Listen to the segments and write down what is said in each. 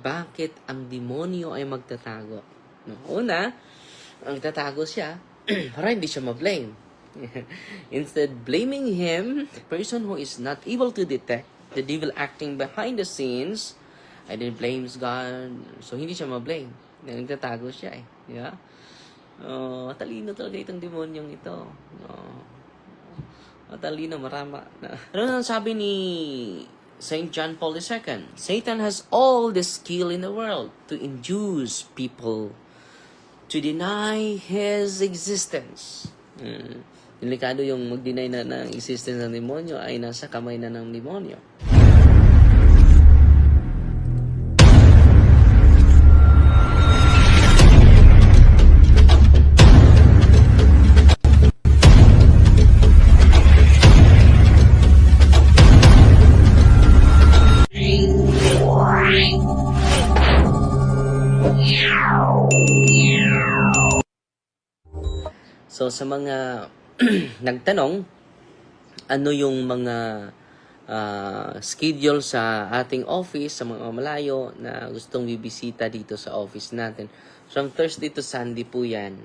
bakit ang demonyo ay magtatago. No, Una, ang tatago siya para hindi siya ma-blame. Instead, blaming him, the person who is not able to detect the devil acting behind the scenes, and then blames God. So, hindi siya ma-blame. Nagtatago siya eh. Ba? Oh, talino talaga itong demonyong ito. No. Matalino, marama. Ano nang sabi ni St. John Paul II? Satan has all the skill in the world to induce people to deny his existence. Mm. Delikado yung mag-deny na ng existence ng demonyo ay nasa kamay na ng demonyo. Sa mga nagtanong, ano yung mga ah, schedule sa ating office, sa mga malayo na gustong bibisita dito sa office natin. From Thursday to Sunday po yan,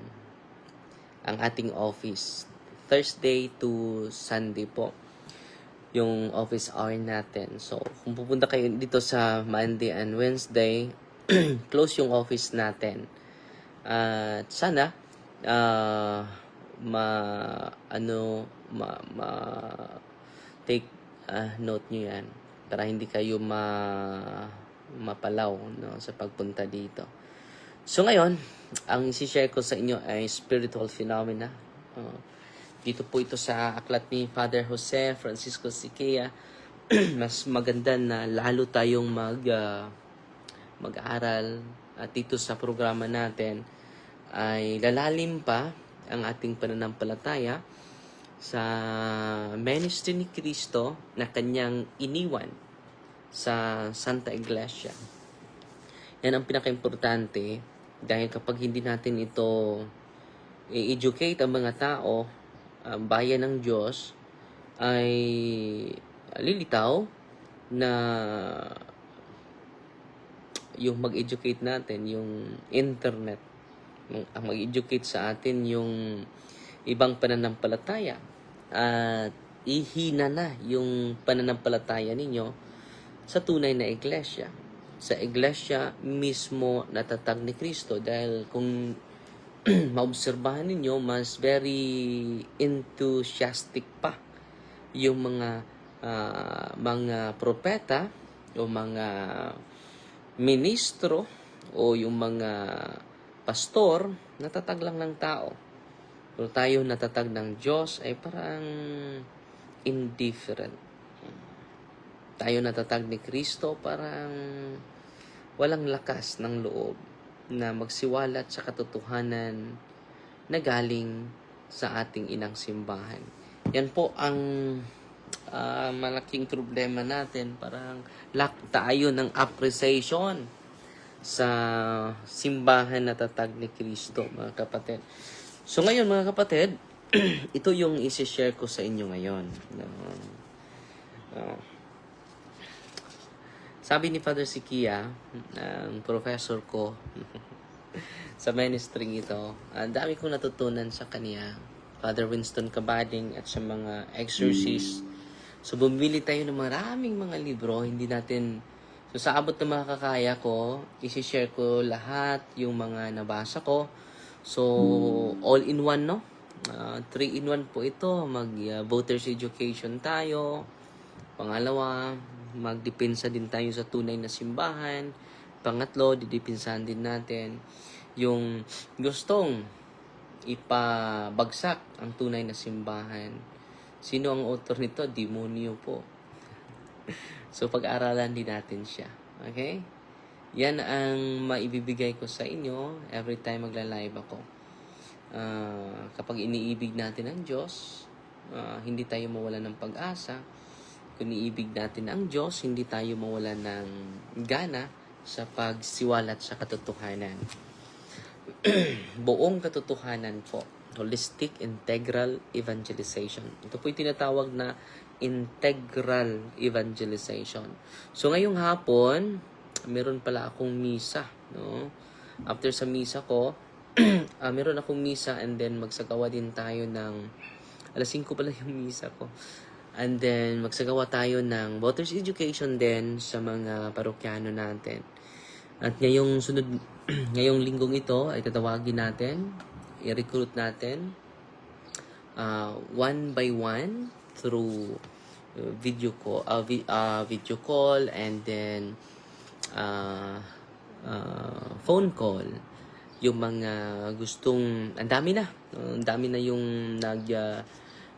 ang ating office. Thursday to Sunday po yung office hour natin. So, kung pupunta kayo dito sa Monday and Wednesday, close yung office natin. At sana, ah, ma, ano, ma, ma, take ah, note nyo yan para hindi kayo ma, mapalaw no, sa pagpunta dito. So ngayon, ang isi-share ko sa inyo ay spiritual phenomena. Uh, dito po ito sa aklat ni Father Jose Francisco Siquea. Mas maganda na lalo tayong mag ah, mag-aral at dito sa programa natin ay lalalim pa ang ating pananampalataya sa ministry ni Kristo na kanyang iniwan sa Santa Iglesia. Yan ang pinaka-importante dahil kapag hindi natin ito i-educate ang mga tao, ang bayan ng Diyos, ay lilitaw na yung mag-educate natin, yung internet, ang mag-educate sa atin yung ibang pananampalataya at ihina na yung pananampalataya ninyo sa tunay na iglesia. Sa iglesia mismo natatag ni Kristo dahil kung maobserbahan ninyo, mas very enthusiastic pa yung mga ah, mga propeta o mga ministro o yung mga pastor, natatag lang ng tao. Pero tayo natatag ng Diyos ay parang indifferent. Tayo natatag ni Kristo parang walang lakas ng loob na magsiwalat sa katotohanan na galing sa ating inang simbahan. Yan po ang ah, malaking problema natin. Parang lack tayo ng appreciation sa simbahan na tatag ni Kristo, mga kapatid. So ngayon, mga kapatid, ito yung isi-share ko sa inyo ngayon. No? No. Sabi ni Father Sikia, ang professor ko sa ministry ito, ang dami kong natutunan sa kanya. Father Winston Cabading at sa mga exorcist. So bumili tayo ng maraming mga libro, hindi natin So sa abot ng makakaya ko, isi-share ko lahat yung mga nabasa ko. So all in one no? Uh, three in one po ito. Mag uh, voters education tayo. Pangalawa, magdepensa din tayo sa tunay na simbahan. Pangatlo, didipinsahan din natin yung gustong ipabagsak ang tunay na simbahan. Sino ang author nito? Demonyo po. So, pag-aralan din natin siya. Okay? Yan ang maibibigay ko sa inyo every time magla-live ako. Ah, kapag iniibig natin ang Diyos, ah, hindi tayo mawala ng pag-asa. Kung iniibig natin ang Diyos, hindi tayo mawala ng gana sa pagsiwalat sa katotohanan. Buong katotohanan po. Holistic Integral Evangelization. Ito po yung tinatawag na integral evangelization. So ngayong hapon, meron pala akong misa, no? After sa misa ko, ah, meron akong misa and then magsagawa din tayo ng alas 5 pala yung misa ko. And then magsagawa tayo ng voters education din sa mga parokyano natin. At ngayong sunod ngayong linggong ito ay tatawagin natin, i-recruit natin uh, one by one through uh, video call, uh, uh, video call and then uh, uh, phone call. Yung mga gustong ang dami na. Ang dami na yung nag uh,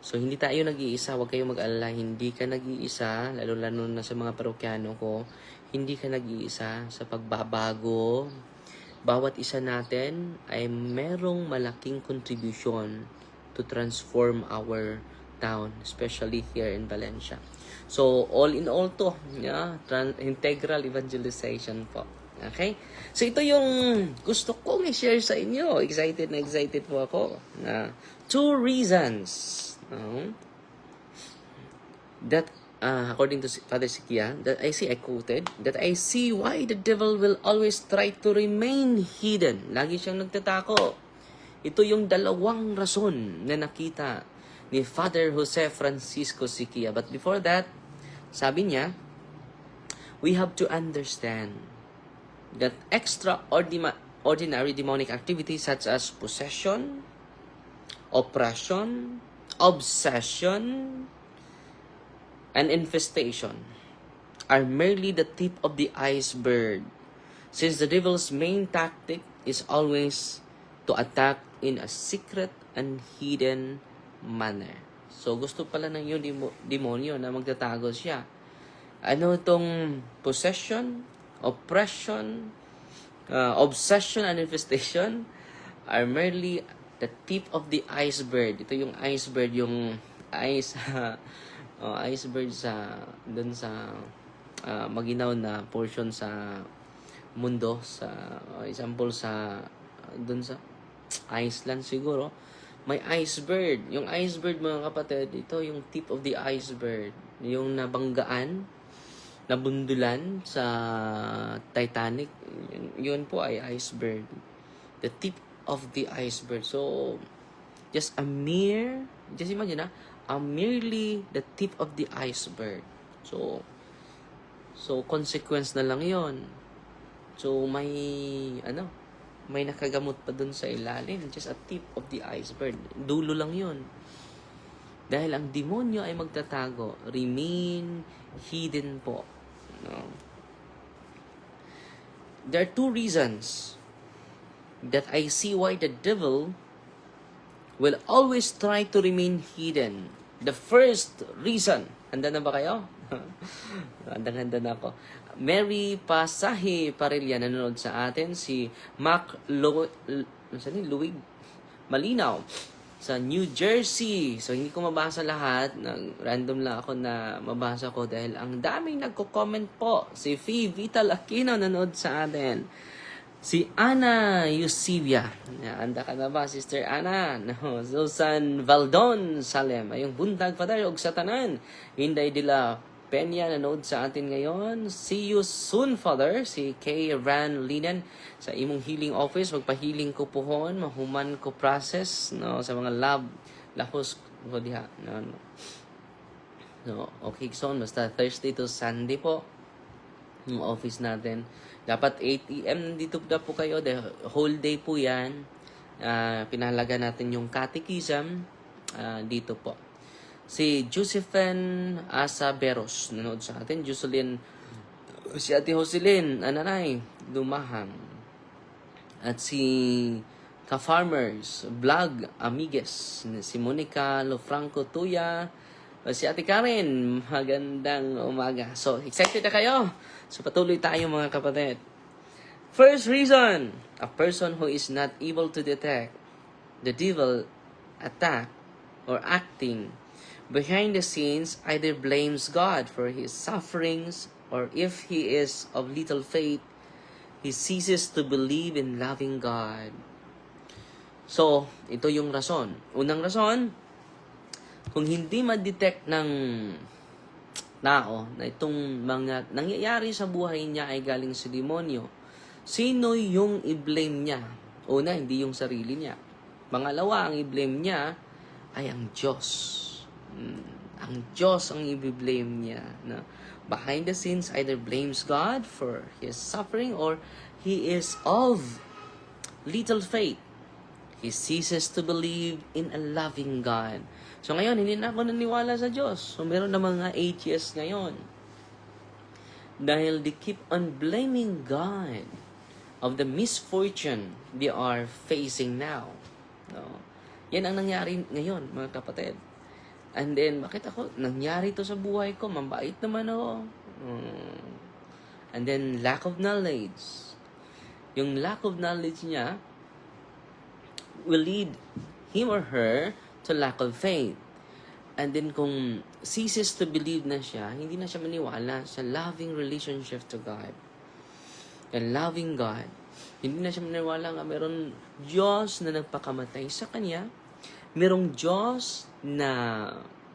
so hindi tayo nag-iisa. Wag kayong mag-alala. Hindi ka nag-iisa lalo lalo na sa mga parokyano ko. Hindi ka nag-iisa sa pagbabago. Bawat isa natin ay merong malaking contribution to transform our town, especially here in Valencia. So, all in all to, yeah, integral evangelization po. Okay? So, ito yung gusto kong i-share sa inyo. Excited na excited po ako. Na two reasons no, that, uh, according to Father Sikia, that I see, I quoted, that I see why the devil will always try to remain hidden. Lagi siyang nagtatako. Ito yung dalawang rason na nakita ni Father Jose Francisco Siquia. But before that, sabi niya, we have to understand that extraordinary demonic activities such as possession, oppression, obsession, and infestation are merely the tip of the iceberg since the devil's main tactic is always to attack in a secret and hidden manner. So, gusto pala ng yung demo- demonyo na magtatago siya. Ano itong possession, oppression, uh, obsession, and infestation are merely the tip of the iceberg. Ito yung iceberg, yung ice, oh, iceberg sa, dun sa uh, maginaw na portion sa mundo sa uh, example sa dun sa Iceland siguro may iceberg. Yung iceberg mga kapatid ito yung tip of the iceberg. Yung nabanggaan nabundulan sa Titanic. Yun, po ay iceberg. The tip of the iceberg. So just a mere just imagine na a merely the tip of the iceberg. So so consequence na lang yon So, may, ano, may nakagamot pa dun sa ilalim. Just a tip of the iceberg. Dulo lang yun. Dahil ang demonyo ay magtatago. Remain hidden po. No? There are two reasons that I see why the devil will always try to remain hidden. The first reason, handa na ba kayo? Handang-handa na ako. Mary Pasahi Parilla nanonood sa atin. Si Mac Lu Lu Luwig Malinaw sa New Jersey. So, hindi ko mabasa lahat. Nag random lang ako na mabasa ko dahil ang daming nagko-comment po. Si Fee Vital Aquino nanonood sa atin. Si Ana Eusebia. Anda ka na ba, Sister Ana? No. Susan Valdon Salem. Ayong bundag father og satanan. Hinday dila Peña nanood sa atin ngayon. See you soon, Father. Si Kay Ran Linan sa imong healing office. Magpa-healing ko pohon. Mahuman ko process no, sa mga lab. Lahos ko diha. No, no. So, okay, son. Basta Thursday to Sunday po. Yung office natin. Dapat 8 a.m. nandito na po kayo. The whole day po yan. Uh, pinahalaga natin yung catechism uh, dito po si Josephine Asaberos nanood sa atin. Jocelyn, si Ate Jocelyn, ananay, dumahang. At si Ka-Farmers, Vlog, Amigues, si Monica Lofranco Tuya, si Ate Karen, magandang umaga. So, excited na kayo? So, patuloy tayo mga kapatid. First reason, a person who is not able to detect the devil attack or acting behind the scenes either blames God for his sufferings or if he is of little faith, he ceases to believe in loving God. So, ito yung rason. Unang rason, kung hindi ma-detect ng tao na itong mga nangyayari sa buhay niya ay galing sa demonyo, sino yung i-blame niya? Una, hindi yung sarili niya. Pangalawa, ang i-blame niya ay ang Diyos. Mm, ang Diyos ang i-blame niya. Na behind the scenes, either blames God for his suffering or he is of little faith. He ceases to believe in a loving God. So ngayon, hindi na ako naniwala sa Diyos. So meron na mga atheists ngayon. Dahil they keep on blaming God of the misfortune they are facing now. No? Yan ang nangyari ngayon, mga kapatid. And then, bakit ako, nangyari to sa buhay ko, mambait naman ako. Mm. And then, lack of knowledge. Yung lack of knowledge niya will lead him or her to lack of faith. And then kung ceases to believe na siya, hindi na siya maniwala sa loving relationship to God. A loving God. Hindi na siya maniwala nga meron Diyos na nagpakamatay sa kanya. Merong Diyos na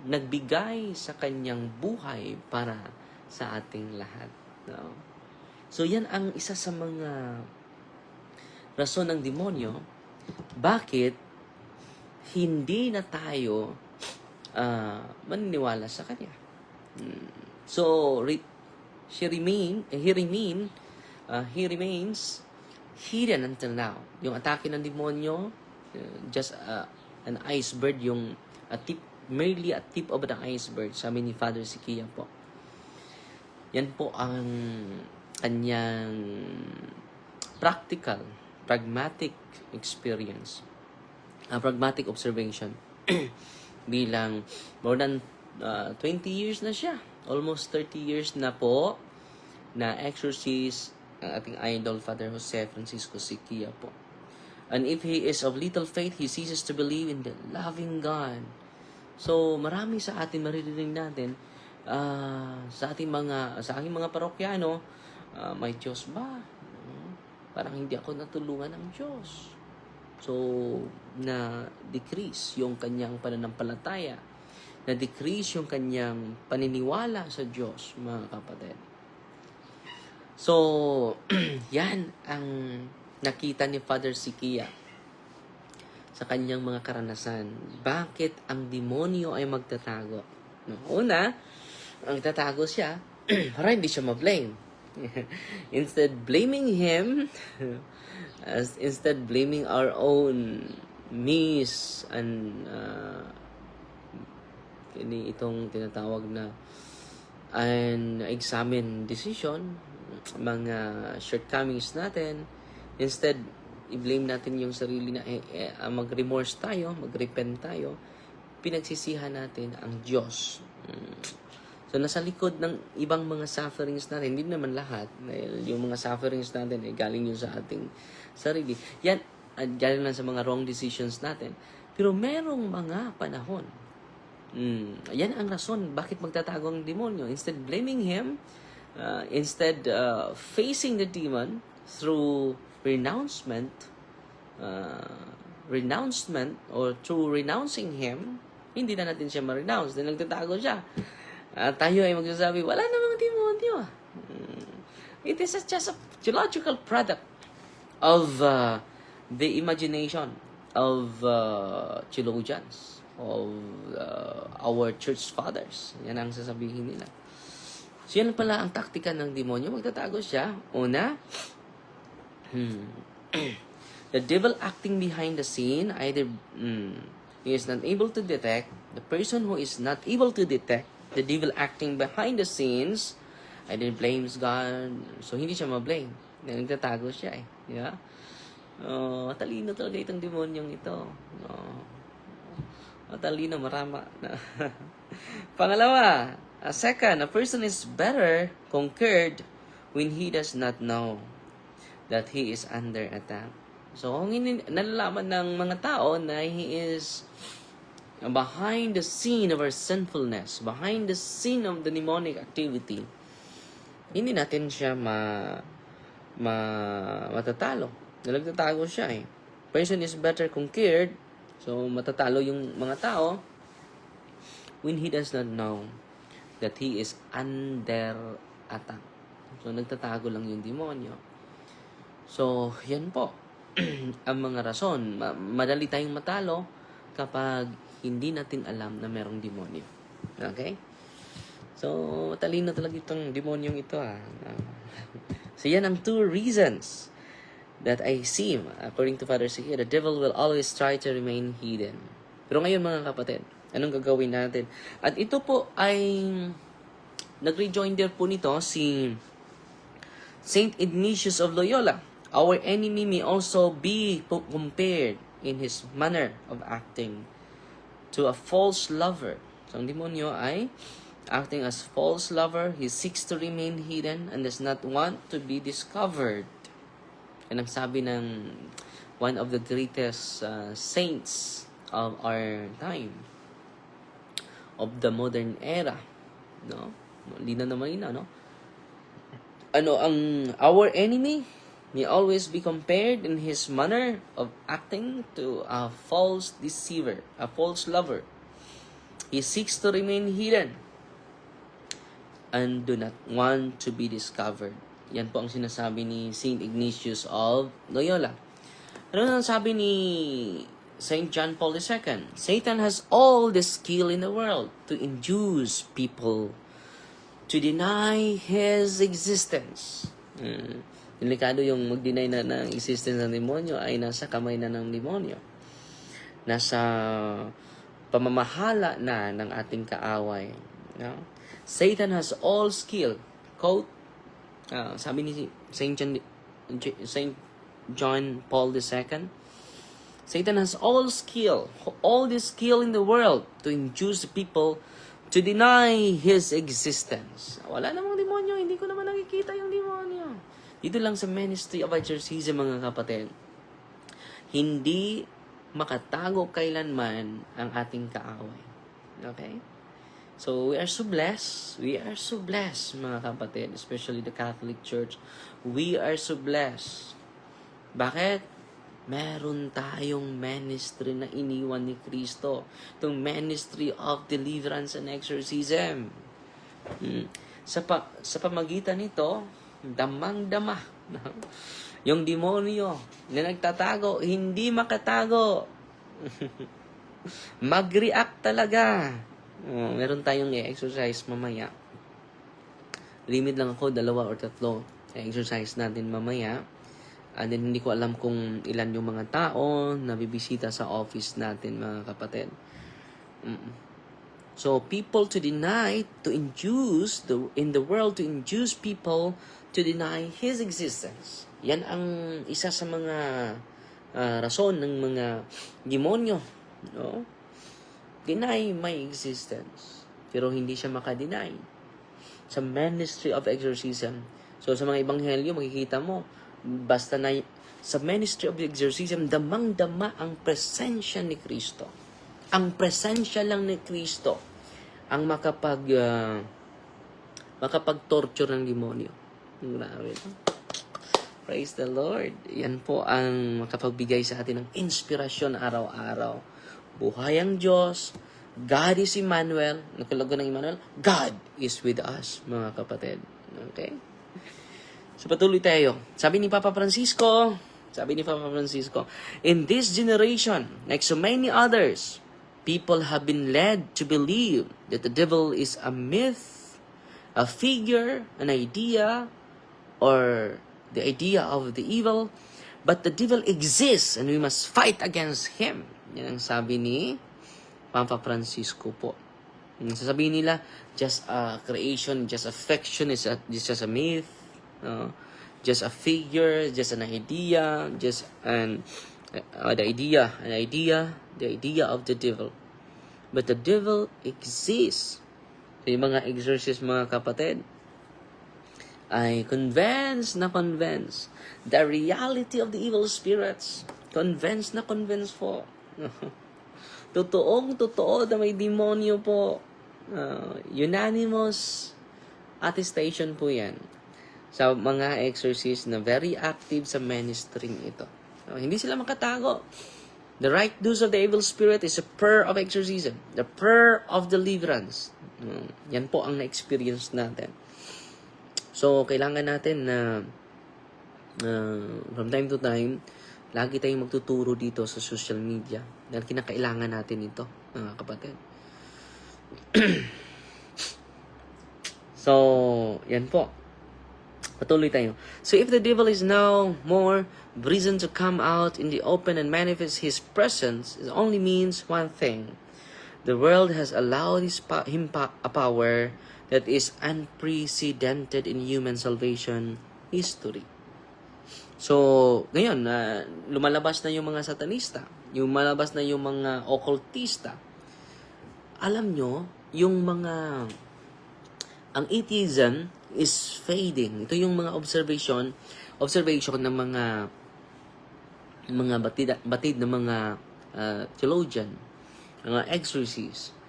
nagbigay sa kanyang buhay para sa ating lahat. No? So yan ang isa sa mga rason ng demonyo bakit hindi na tayo ah, maniniwala sa kanya. Hmm. So, re- she remain, eh, he remain, ah, he remains hidden until now. Yung atake ng demonyo, uh, just ah, an iceberg, yung a tip, merely a tip of the iceberg, sabi ni Father Sikia po. Yan po ang kanyang practical, pragmatic experience, a pragmatic observation bilang more than uh, 20 years na siya. Almost 30 years na po na exorcist ang ating idol, Father Jose Francisco Siquia po. And if he is of little faith, he ceases to believe in the loving God. So, marami sa atin maririnig natin, ah, sa ating mga, sa aking mga parokyano, ah, may Diyos ba? Parang hindi ako natulungan ng Diyos. So, na decrease yung kanyang pananampalataya. Na decrease yung kanyang paniniwala sa Diyos, mga kapatid. So, yan ang nakita ni Father Sikia sa kanyang mga karanasan. Bakit ang demonyo ay magtatago? No, una, ang tatago siya para hindi siya ma-blame. Instead blaming him, as instead blaming our own miss and uh, ini itong tinatawag na an examine decision, mga shortcomings natin, instead i-blame natin yung sarili na eh, eh, ah, mag-remorse tayo, mag-repent tayo, pinagsisihan natin ang Diyos. Mm. So, nasa likod ng ibang mga sufferings natin, hindi naman lahat, dahil yung mga sufferings natin, eh, galing yun sa ating sarili. Yan, at galing lang sa mga wrong decisions natin. Pero merong mga panahon, mm, yan ang rason bakit magtatago ang demonyo. Instead blaming him, uh, instead uh, facing the demon through renouncement, uh, renouncement or through renouncing him, hindi na natin siya ma-renounce dahil nagtatago siya. At tayo ay magsasabi, wala namang demonyo. Mm. It is just a geological product of uh, the imagination of uh, theologians, of uh, our church fathers. Yan ang sasabihin nila. So yan pala ang taktika ng demonyo. Magtatago siya. Una, hmm, the devil acting behind the scene, either hmm, he is not able to detect, the person who is not able to detect, the devil acting behind the scenes, either blames God, so hindi siya ma-blame. Nagtatago siya eh. Di ba? Oh, matalino talaga itong demonyong ito. Oh. Matalino, marama. Pangalawa, a second, a person is better conquered when he does not know that he is under attack. So, kung nalalaman ng mga tao na he is behind the scene of our sinfulness, behind the scene of the demonic activity, hindi natin siya ma, ma matatalo. Nalagtatago siya eh. Person is better conquered, so matatalo yung mga tao when he does not know that he is under attack. So, nagtatago lang yung demonyo. So, yan po. ang mga rason. Ma- madali tayong matalo kapag hindi natin alam na merong demonyo. Okay? So, matalino talaga itong demonyong ito ah. so, yan ang two reasons that I see, according to Father Sige, the devil will always try to remain hidden. Pero ngayon mga kapatid, anong gagawin natin? At ito po ay nag-rejoinder po nito si Saint Ignatius of Loyola. Our enemy may also be compared in his manner of acting to a false lover. So, ang demonyo ay acting as false lover. He seeks to remain hidden and does not want to be discovered. Yan ang sabi ng one of the greatest uh, saints of our time. Of the modern era. No? Hindi na naman yun, no? Ano, ang our enemy may always be compared in his manner of acting to a false deceiver, a false lover. He seeks to remain hidden and do not want to be discovered. Yan po ang sinasabi ni Saint Ignatius of Loyola. Ano ang sabi ni Saint John Paul II? Satan has all the skill in the world to induce people to deny his existence. Hmm. Delikado yung mag-deny na ng existence ng demonyo ay nasa kamay na ng demonyo. Nasa pamamahala na ng ating kaaway. No? Satan has all skill. Quote, ah, sabi ni Saint John, Saint John Paul II, Satan has all skill, all the skill in the world to induce people to deny his existence. Wala namang demonyo, hindi ko naman nakikita yung demonyo. Dito lang sa Ministry of Exorcism, mga kapatid, hindi makatago kailanman ang ating kaaway. Okay? So, we are so blessed. We are so blessed, mga kapatid, especially the Catholic Church. We are so blessed. Bakit? Meron tayong ministry na iniwan ni Kristo. Itong ministry of deliverance and exorcism. Hmm. Sa, pa, sa pamagitan nito, damang-dama. yung demonyo na nagtatago, hindi makatago. Mag-react talaga. Oh, meron tayong i-exercise mamaya. Limit lang ako, dalawa or tatlo. I-exercise natin mamaya. And then, hindi ko alam kung ilan yung mga tao na bibisita sa office natin, mga kapatid. Mm. So, people to deny, to induce, the, in the world, to induce people to deny His existence. Yan ang isa sa mga ah, rason ng mga demonyo. No? Deny my existence. Pero hindi siya makadeny. Sa ministry of exorcism. So, sa mga ebanghelyo, makikita mo, basta na sa ministry of exorcism, damang-dama ang presensya ni Kristo. Ang presensya lang ni Kristo ang makapag ah, makapag-torture ng demonyo. Grabe. Praise the Lord. Yan po ang makapagbigay sa atin ng inspirasyon araw-araw. Buhay ang Diyos. God is Emmanuel. Nakalago ng Emmanuel. God is with us, mga kapatid. Okay? So patuloy tayo. Sabi ni Papa Francisco, sabi ni Papa Francisco, in this generation, like so many others, people have been led to believe that the devil is a myth, a figure, an idea, or the idea of the evil, but the devil exists and we must fight against him. Yan ang sabi ni Papa Francisco po. Sasabihin nila, just a creation, just a fiction, is a, just a myth, uh, just a figure, just an idea, just an uh, the idea, an idea, the idea of the devil. But the devil exists. So, yung mga exorcist mga kapatid, ay convinced na convinced. The reality of the evil spirits. Convinced na convinced po. Totoong totoo na may demonyo po. Uh, unanimous attestation po yan sa mga exorcist na very active sa ministry ito. So, hindi sila makatago. The right use of the evil spirit is a prayer of exorcism, the prayer of deliverance. Mm, Yan po ang na-experience natin. So, kailangan natin na uh, from time to time, lagi tayong magtuturo dito sa social media dahil kinakailangan natin ito, mga kapatid. so, yan po. Patuloy tayo. So if the devil is now more reason to come out in the open and manifest his presence, it only means one thing. The world has allowed his pa- him pa- a power that is unprecedented in human salvation history. So, ngayon, na lumalabas na yung mga satanista, yung malabas na yung mga occultista. Alam nyo, yung mga ang atheism is fading. Ito yung mga observation, observation ng mga mga batid, batid ng mga uh, theologian, mga exorcists.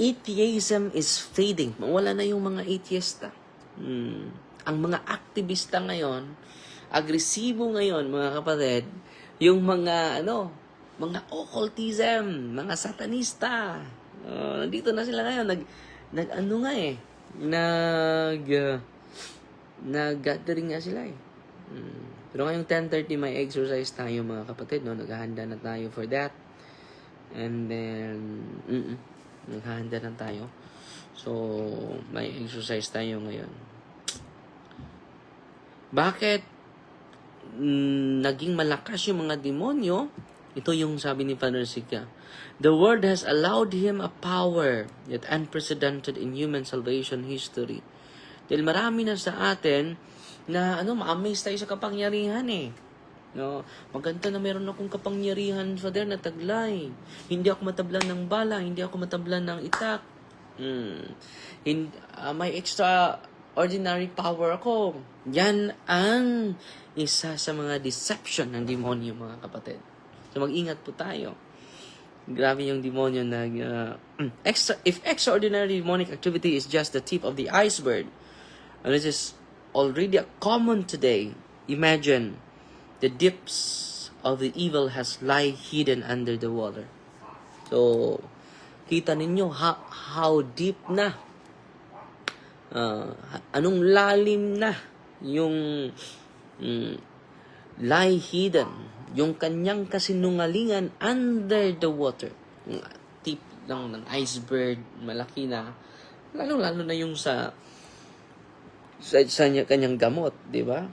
Atheism is fading. Mawala na yung mga atheista. Hmm. Ang mga aktivista ngayon, agresibo ngayon, mga kapatid, yung mga, ano, mga occultism, mga satanista. Uh, nandito na sila ngayon. Nag, nag ano nga eh, nag uh, nag-gathering nga sila eh. Mm. Pero ngayong 10.30 may exercise tayo mga kapatid, no? Naghahanda na tayo for that. And then, mm naghahanda na tayo. So, may exercise tayo ngayon. Bakit mm, naging malakas yung mga demonyo? Ito yung sabi ni Father Sika. The Word has allowed him a power yet unprecedented in human salvation history. Dahil marami na sa atin na ano, ma-amaze tayo sa kapangyarihan eh. No, maganda na meron akong kapangyarihan Father na taglay. Hindi ako matablan ng bala, hindi ako matablan ng itak. Hmm. Hin, ah, may extra ordinary power ako. Yan ang isa sa mga deception ng demonyo mga kapatid. So mag-ingat po tayo. Grabe yung demonyo na uh, extra if extraordinary demonic activity is just the tip of the iceberg and this is already common today imagine the deeps of the evil has lie hidden under the water so kita ninyo how, how deep na uh, anong lalim na yung mm, lie hidden yung kanyang kasinungalingan under the water. Yung tip lang ng iceberg, malaki na. Lalo-lalo na yung sa sa, sa kanyang gamot, di ba?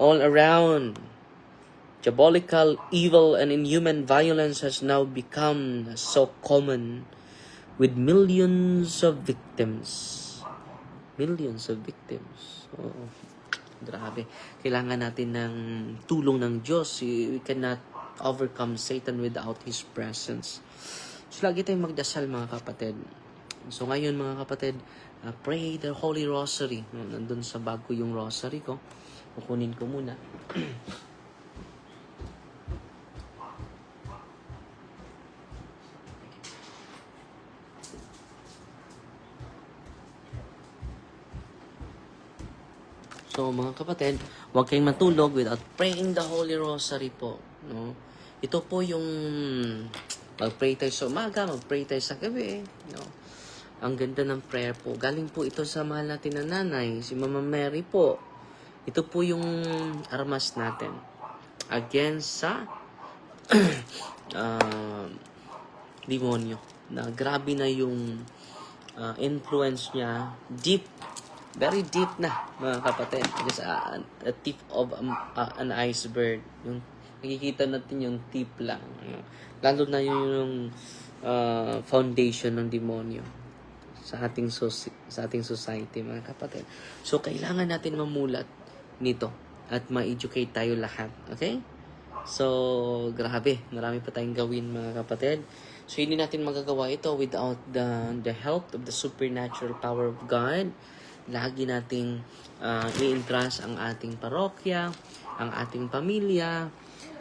All around, diabolical, evil, and inhuman violence has now become so common with millions of victims. Millions of victims. Oo. Grabe. Kailangan natin ng tulong ng Diyos. We cannot overcome Satan without His presence. So, lagi tayong magdasal, mga kapatid. So, ngayon, mga kapatid, uh, pray the Holy Rosary. Nandun sa bag ko yung rosary ko. Kukunin ko muna. So mga kapatid, huwag kayong matulog without praying the Holy Rosary po. No? Ito po yung mag-pray tayo sa umaga, mag-pray tayo sa gabi. No? Ang ganda ng prayer po. Galing po ito sa mahal natin na nanay, si Mama Mary po. Ito po yung armas natin. Against sa uh, demonyo. Na grabe na yung uh, influence niya. Deep very deep na mga kapatid. Just a, a tip of um, uh, an iceberg. Yung nakikita natin yung tip lang. Lalo na yung, yung uh, foundation ng demonyo sa ating soci- sa ating society mga kapatid. So kailangan natin mamulat nito at ma-educate tayo lahat okay? So grabe. Marami pa tayong gawin mga kapatid. So hindi natin magagawa ito without the the help of the supernatural power of God lagi nating uh, i-entrust ang ating parokya, ang ating pamilya,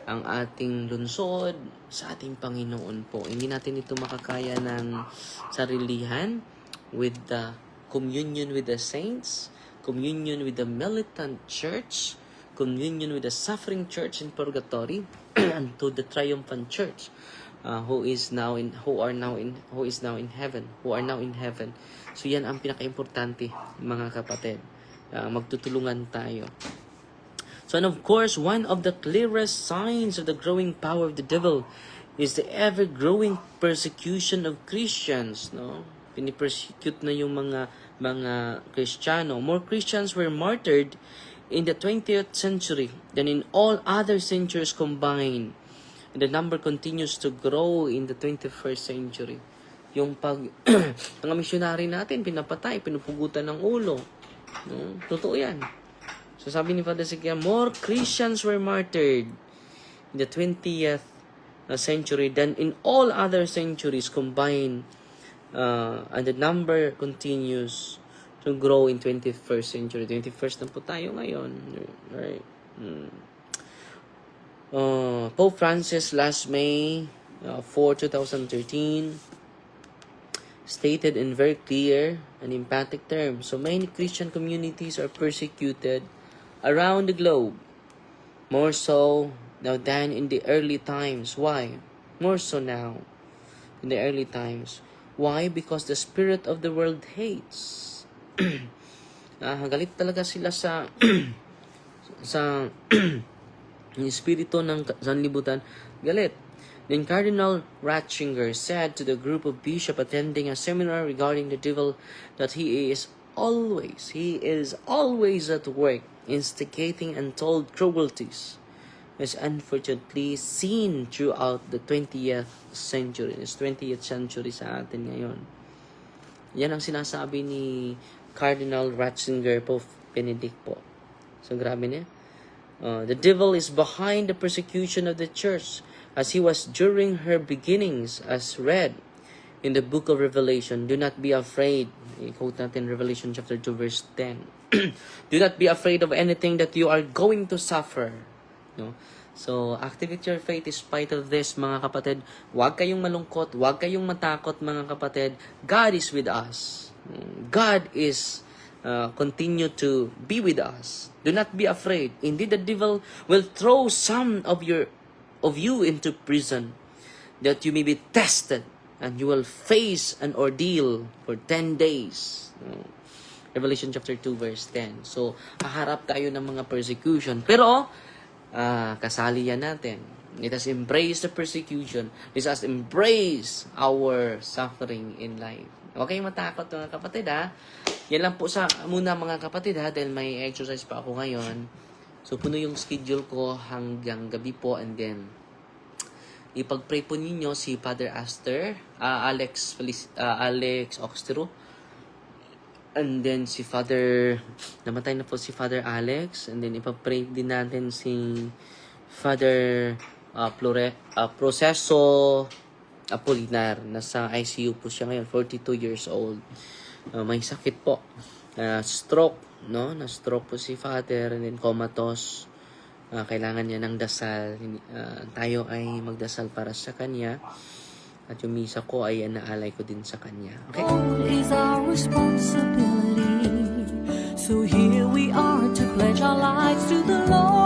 ang ating lunsod sa ating Panginoon po. Hindi natin ito makakaya ng sarilihan with the communion with the saints, communion with the militant church, communion with the suffering church in purgatory and to the triumphant church uh, who is now in who are now in who is now in heaven who are now in heaven. So yan ang pinakaimportante mga kapatid. Uh, magtutulungan tayo. So and of course one of the clearest signs of the growing power of the devil is the ever growing persecution of Christians no? Pinipersecute na yung mga mga Kristiyano. More Christians were martyred in the 20th century than in all other centuries combined And the number continues to grow in the 21st century. Yung pag, mga missionary natin, pinapatay, pinupugutan ng ulo. No? Totoo yan. So sabi ni Father Sikia, more Christians were martyred in the 20th uh, century than in all other centuries combined. Uh, and the number continues to grow in 21st century. 21st na po tayo ngayon. Right? Hmm. Uh, Pope Francis last May uh, 4, 2013 stated in very clear and emphatic terms so many Christian communities are persecuted around the globe more so now than in the early times. Why? More so now in the early times. Why? Because the spirit of the world hates. Ah, galit talaga sila sa sa yung espiritu ng sanlibutan, galit. Then Cardinal Ratzinger said to the group of bishops attending a seminar regarding the devil that he is always, he is always at work, instigating untold cruelties, is unfortunately seen throughout the 20th century. It's 20th century sa atin ngayon. Yan ang sinasabi ni Cardinal Ratzinger Pope Benedict po. So grabe niya. Uh, the devil is behind the persecution of the church as he was during her beginnings as read in the book of Revelation. Do not be afraid. I-quote natin Revelation chapter 2 verse 10. Do not be afraid of anything that you are going to suffer. No? So, activate your faith despite of this, mga kapatid. Huwag kayong malungkot. Huwag kayong matakot, mga kapatid. God is with us. God is uh, continue to be with us. Do not be afraid. Indeed, the devil will throw some of your of you into prison, that you may be tested, and you will face an ordeal for 10 days. Uh, Revelation chapter 2 verse 10. So, haharap tayo ng mga persecution. Pero, ah, kasali yan natin. Let us embrace the persecution. Let us embrace our suffering in life. Okay, matakot mga kapatid ha. Yan lang po sa muna mga kapatid ha dahil may exercise pa ako ngayon. So puno yung schedule ko hanggang gabi po and then ipag-pray po ninyo si Father Aster, ah, Alex Felic- ah, Alex Oxtero. And then si Father namatay na po si Father Alex and then ipag-pray din natin si Father ah, Flore, ah, Proceso Apolinar. Nasa ICU po siya ngayon, 42 years old. Uh, may sakit po. Uh, stroke, no? Na-stroke po si father and then comatose. Uh, kailangan niya ng dasal. Uh, tayo ay magdasal para sa kanya. At yung misa ko ay naalay ko din sa kanya. Okay? is our responsibility. So here we are to pledge our lives to the Lord.